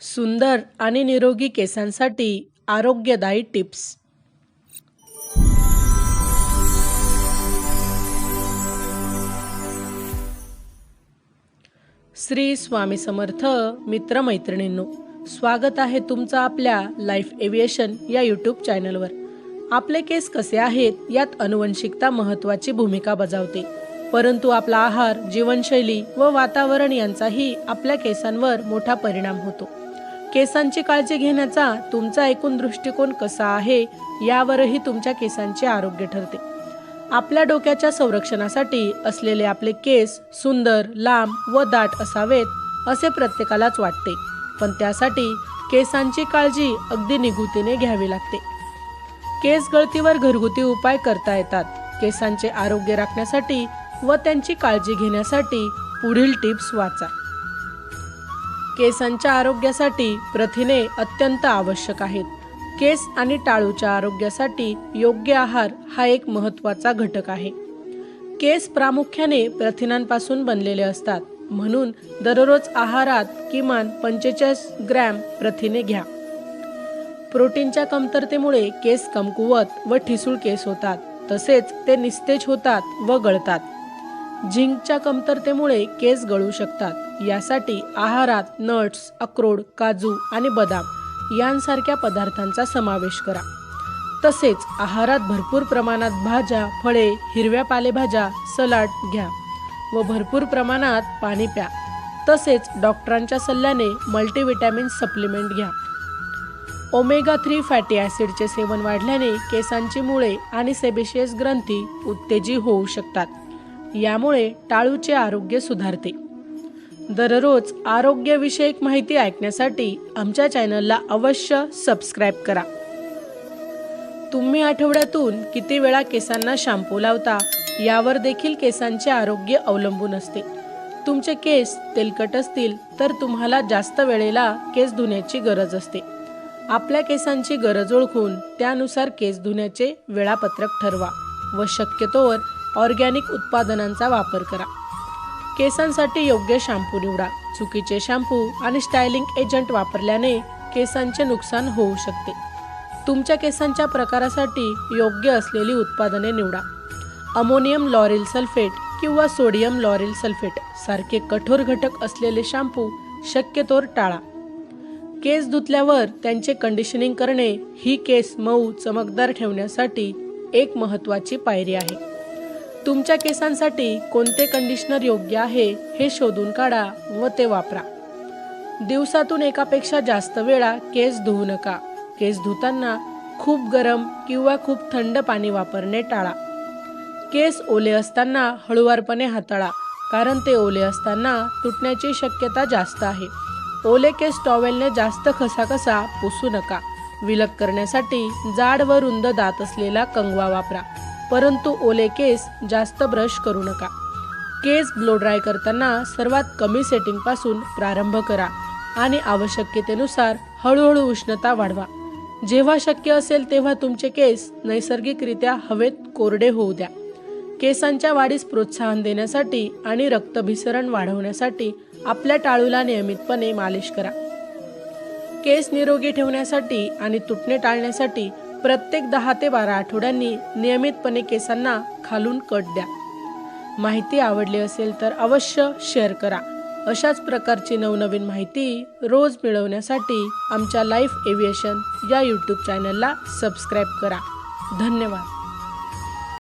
सुंदर आणि निरोगी केसांसाठी आरोग्यदायी टिप्स. श्री स्वामी समर्थ मित्रमैत्रिणींनो स्वागत आहे तुमचं आपल्या लाईफ एव्हिएशन या यूट्यूब चॅनलवर आपले केस कसे आहेत यात अनुवंशिकता महत्त्वाची भूमिका बजावते. परंतु आपला आहार जीवनशैली व वातावरण यांचाही आपल्या केसांवर मोठा परिणाम होतो. केसांची काळजी घेण्याचा तुमचा एकूण दृष्टिकोन कसा आहे यावरही तुमच्या केसांचे आरोग्य ठरते. आपल्या डोक्याच्या संरक्षणासाठी असलेले आपले केस सुंदर लांब व दाट असावेत असे प्रत्येकालाच वाटते. पण त्यासाठी केसांची काळजी अगदी निगुतीने घ्यावी लागते. केस गळतीवर घरगुती उपाय करता येतात. केसांचे आरोग्य राखण्यासाठी व त्यांची काळजी घेण्यासाठी पुढील टिप्स वाचा. केसांच्या आरोग्यासाठी प्रथिने अत्यंत आवश्यक आहेत. केस आणि टाळूच्या आरोग्यासाठी योग्य आहार हा एक महत्त्वाचा घटक आहे. केस प्रामुख्याने प्रथिनांपासून बनलेले असतात. म्हणून दररोज आहारात किमान पंचेचाळीस ग्रॅम प्रथिने घ्या. प्रोटीनच्या कमतरतेमुळे केस कमकुवत व ठिसूळ केस होतात. तसेच ते निस्तेज होतात व गळतात. झिंकच्या कमतरतेमुळे केस गळू शकतात. यासाठी आहारात नट्स अक्रोड काजू आणि बदाम यांसारख्या पदार्थांचा समावेश करा. तसेच आहारात भरपूर प्रमाणात भाज्या फळे हिरव्या पालेभाज्या सलाड घ्या व भरपूर प्रमाणात पाणी प्या. तसेच डॉक्टरांच्या सल्ल्याने मल्टीविटॅमिन सप्लिमेंट घ्या. ओमेगा थ्री फॅटी ॲसिडचे सेवन वाढल्याने केसांची मुळे आणि सेबेशियस ग्रंथी उत्तेजी होऊ शकतात. यामुळे टाळूचे आरोग्य सुधारते. दररोज आरोग्यविषयक माहिती ऐकण्यासाठी आमच्या चॅनलला अवश्य सबस्क्राईब करा. तुम्ही आठवड्यातून किती वेळा केसांना शॅम्पू लावता यावर देखील केसांचे आरोग्य अवलंबून असते. तुमचे केस तेलकट असतील तर तुम्हाला जास्त वेळेला केस धुण्याची गरज असते. आपल्या केसांची गरज ओळखून त्यानुसार केस धुण्याचे वेळापत्रक ठरवा व शक्यतोवर ऑर्गॅनिक उत्पादनांचा वापर करा. केसांसाठी योग्य शॅम्पू निवडा. चुकीचे शॅम्पू आणि स्टायलिंग एजंट वापरल्याने केसांचे नुकसान होऊ शकते. तुमच्या केसांच्या प्रकारासाठी योग्य असलेली उत्पादने निवडा. अमोनियम लॉरेल सल्फेट किंवा सोडियम लॉरेल सल्फेट सारखे कठोर घटक असलेले शॅम्पू शक्यतोर टाळा. केस धुतल्यावर त्यांचे कंडिशनिंग करणे ही केस मऊ चमकदार ठेवण्यासाठी एक महत्त्वाची पायरी आहे. तुमच्या केसांसाठी कोणते कंडिशनर योग्य आहे हे शोधून काढा व ते वापरा. दिवसातून एकापेक्षा जास्त वेळा केस धुवू नका. केस धुताना खूप गरम किंवा खूप थंड पाणी वापरणे टाळा. केस ओले असताना हळुवारपणे हाताळा कारण ते ओले असताना तुटण्याची शक्यता जास्त आहे. ओले केस टॉवेलने जास्त खसाखसा पुसू नका. विलग करण्यासाठी जाड व रुंद दात असलेला कंगवा वापरा. परंतु ओले केस जास्त ब्रश करू नका. केस ब्लो ड्राय करताना सर्वात कमी सेटिंगपासून प्रारंभ करा आणि आवश्यकतेनुसार हळूहळू उष्णता वाढवा. जेव्हा शक्य असेल तेव्हा तुमचे केस नैसर्गिकरित्या हवेत कोरडे होऊ द्या. केसांच्या वाढीस प्रोत्साहन देण्यासाठी आणि रक्तभिसरण वाढवण्यासाठी आपल्या टाळूला नियमितपणे मालिश करा. केस निरोगी ठेवण्यासाठी आणि तुटणे टाळण्यासाठी प्रत्येक दहा ते बारा आठवड्यांनी नियमितपणे केसांना खालून कट द्या. माहिती आवडली असेल तर अवश्य शेअर करा. अशाच प्रकारची नवनवीन माहिती रोज मिळवण्यासाठी आमच्या लाईफ एव्हिएशन या यूट्यूब चॅनलला सबस्क्राईब करा. धन्यवाद.